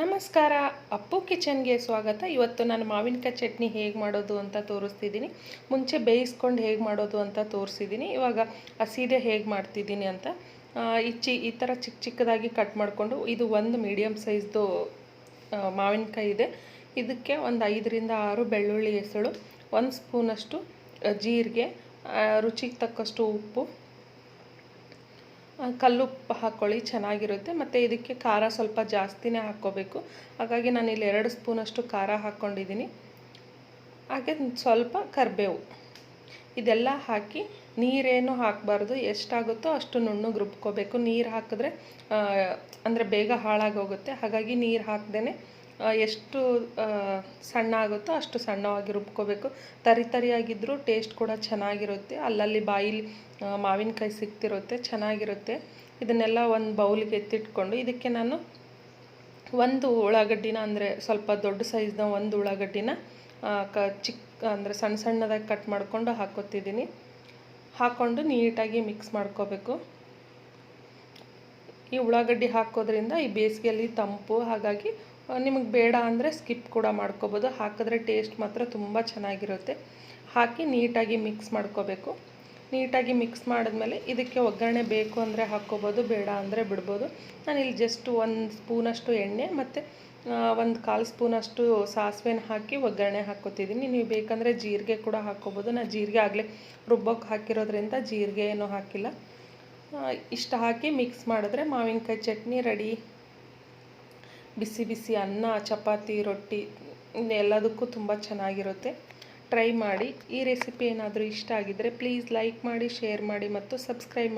ನಮಸ್ಕಾರ, ಅಪ್ಪು ಕಿಚನ್ಗೆ ಸ್ವಾಗತ. ಇವತ್ತು ನಾನು ಮಾವಿನಕಾಯಿ ಚಟ್ನಿ ಹೇಗೆ ಮಾಡೋದು ಅಂತ ತೋರಿಸ್ತಿದ್ದೀನಿ. ಮುಂಚೆ ಬೇಯಿಸ್ಕೊಂಡು ಹೇಗೆ ಮಾಡೋದು ಅಂತ ತೋರಿಸಿದ್ದೀನಿ. ಇವಾಗ ಹಸಿದೆ ಹೇಗೆ ಮಾಡ್ತಿದ್ದೀನಿ ಅಂತ. ಇಚ್ಚಿ ಈ ಥರ ಚಿಕ್ಕ ಚಿಕ್ಕದಾಗಿ ಕಟ್ ಮಾಡಿಕೊಂಡು ಇದು ಒಂದು ಮೀಡಿಯಮ್ ಸೈಜ್ದು ಮಾವಿನಕಾಯಿ ಇದೆ. ಇದಕ್ಕೆ ಒಂದು ಐದರಿಂದ ಆರು ಬೆಳ್ಳುಳ್ಳಿ ಹೆಸಳು, ಒಂದು ಸ್ಪೂನಷ್ಟು ಜೀರಿಗೆ ರುಚಿಗೆ ತಕ್ಕಷ್ಟು ಉಪ್ಪು ಕಲ್ಲುಪ್ಪು ಹಾಕ್ಕೊಳ್ಳಿ ಚೆನ್ನಾಗಿರುತ್ತೆ. ಮತ್ತು ಇದಕ್ಕೆ ಖಾರ ಸ್ವಲ್ಪ ಜಾಸ್ತಿನೇ ಹಾಕ್ಕೋಬೇಕು. ಹಾಗಾಗಿ ನಾನು ಇಲ್ಲಿ ಎರಡು ಸ್ಪೂನಷ್ಟು ಖಾರ ಹಾಕ್ಕೊಂಡಿದ್ದೀನಿ. ಹಾಗೆ ಸ್ವಲ್ಪ ಕರಿಬೇವು. ಇದೆಲ್ಲ ಹಾಕಿ ನೀರೇನು ಹಾಕಬಾರ್ದು, ಎಷ್ಟಾಗುತ್ತೋ ಅಷ್ಟು ನುಣ್ಣು ರುಬ್ಕೋಬೇಕು. ನೀರು ಹಾಕಿದ್ರೆ ಅಂದರೆ ಬೇಗ ಹಾಳಾಗೋಗುತ್ತೆ. ಹಾಗಾಗಿ ನೀರು ಹಾಕ್ದೇ ಎಷ್ಟು ಸಣ್ಣ ಆಗುತ್ತೋ ಅಷ್ಟು ಸಣ್ಣವಾಗಿ ರುಬ್ಕೋಬೇಕು. ತರಿ ತರಿಯಾಗಿದ್ದರೂ ಟೇಸ್ಟ್ ಕೂಡ ಚೆನ್ನಾಗಿರುತ್ತೆ. ಅಲ್ಲಲ್ಲಿ ಬಾಯಿಲಿ ಮಾವಿನಕಾಯಿ ಸಿಕ್ತಿರುತ್ತೆ ಚೆನ್ನಾಗಿರುತ್ತೆ. ಇದನ್ನೆಲ್ಲ ಒಂದು ಬೌಲ್ಗೆ ಎತ್ತಿಟ್ಕೊಂಡು ಇದಕ್ಕೆ ನಾನು ಒಂದು ಉಳ್ಳಾಗಡ್ಡಿನ ಅಂದರೆ ಸ್ವಲ್ಪ ದೊಡ್ಡ ಸೈಜ್ನ ಒಂದು ಉಳ್ಳಾಗಡ್ಡಿನ ಕ ಚಿಕ್ಕ ಅಂದರೆ ಸಣ್ಣ ಸಣ್ಣದಾಗಿ ಕಟ್ ಮಾಡಿಕೊಂಡು ಹಾಕೋತಿದ್ದೀನಿ. ಹಾಕ್ಕೊಂಡು ನೀಟಾಗಿ ಮಿಕ್ಸ್ ಮಾಡ್ಕೋಬೇಕು. ಈ ಉಳ್ಳಾಗಡ್ಡಿ ಹಾಕೋದ್ರಿಂದ ಈ ಬೇಸಿಗೆಯಲ್ಲಿ ತಂಪು, ಹಾಗಾಗಿ ನಿಮಗೆ ಬೇಡ ಅಂದರೆ ಸ್ಕಿಪ್ ಕೂಡ ಮಾಡ್ಕೋಬೋದು. ಹಾಕಿದ್ರೆ ಟೇಸ್ಟ್ ಮಾತ್ರ ತುಂಬ ಚೆನ್ನಾಗಿರುತ್ತೆ. ಹಾಕಿ ನೀಟಾಗಿ ಮಿಕ್ಸ್ ಮಾಡ್ಕೋಬೇಕು. ನೀಟಾಗಿ ಮಿಕ್ಸ್ ಮಾಡಿದ್ಮೇಲೆ ಇದಕ್ಕೆ ಒಗ್ಗರಣೆ ಬೇಕು ಅಂದರೆ ಹಾಕ್ಕೋಬೋದು, ಬೇಡ ಅಂದರೆ ಬಿಡ್ಬೋದು. ನಾನಿಲ್ಲಿ ಜಸ್ಟ್ ಒಂದು ಸ್ಪೂನಷ್ಟು ಎಣ್ಣೆ ಮತ್ತು ಒಂದು ಕಾಲು ಸ್ಪೂನಷ್ಟು ಸಾಸಿವೆನ ಹಾಕಿ ಒಗ್ಗರಣೆ ಹಾಕ್ಕೋತಿದ್ದೀನಿ. ನೀವು ಬೇಕಂದರೆ ಜೀರಿಗೆ ಕೂಡ ಹಾಕ್ಕೋಬೋದು. ನಾನು ಜೀರಿಗೆ ಆಗಲೇ ರುಬ್ಬೋಕ್ಕೆ ಹಾಕಿರೋದ್ರಿಂದ ಜೀರಿಗೆ ಏನೂ ಹಾಕಿಲ್ಲ. ಇಷ್ಟು ಹಾಕಿ ಮಿಕ್ಸ್ ಮಾಡಿದ್ರೆ ಮಾವಿನಕಾಯಿ ಚಟ್ನಿ ರೆಡಿ ಬಿಸಿ ಬಿಸಿ ಅನ್ನ, ಚಪಾತಿ, ರೊಟ್ಟಿ ಎಲ್ಲದಕ್ಕೂ ತುಂಬ ಚೆನ್ನಾಗಿರುತ್ತೆ. ಟ್ರೈ ಮಾಡಿ. ಈ ರೆಸಿಪಿ ಏನಾದರೂ ಇಷ್ಟ ಆಗಿದ್ದರೆ ಪ್ಲೀಸ್ ಲೈಕ್ ಮಾಡಿ ಶೇರ್ ಮಾಡಿ ಮತ್ತು ಸಬ್ಸ್ಕ್ರೈಬ್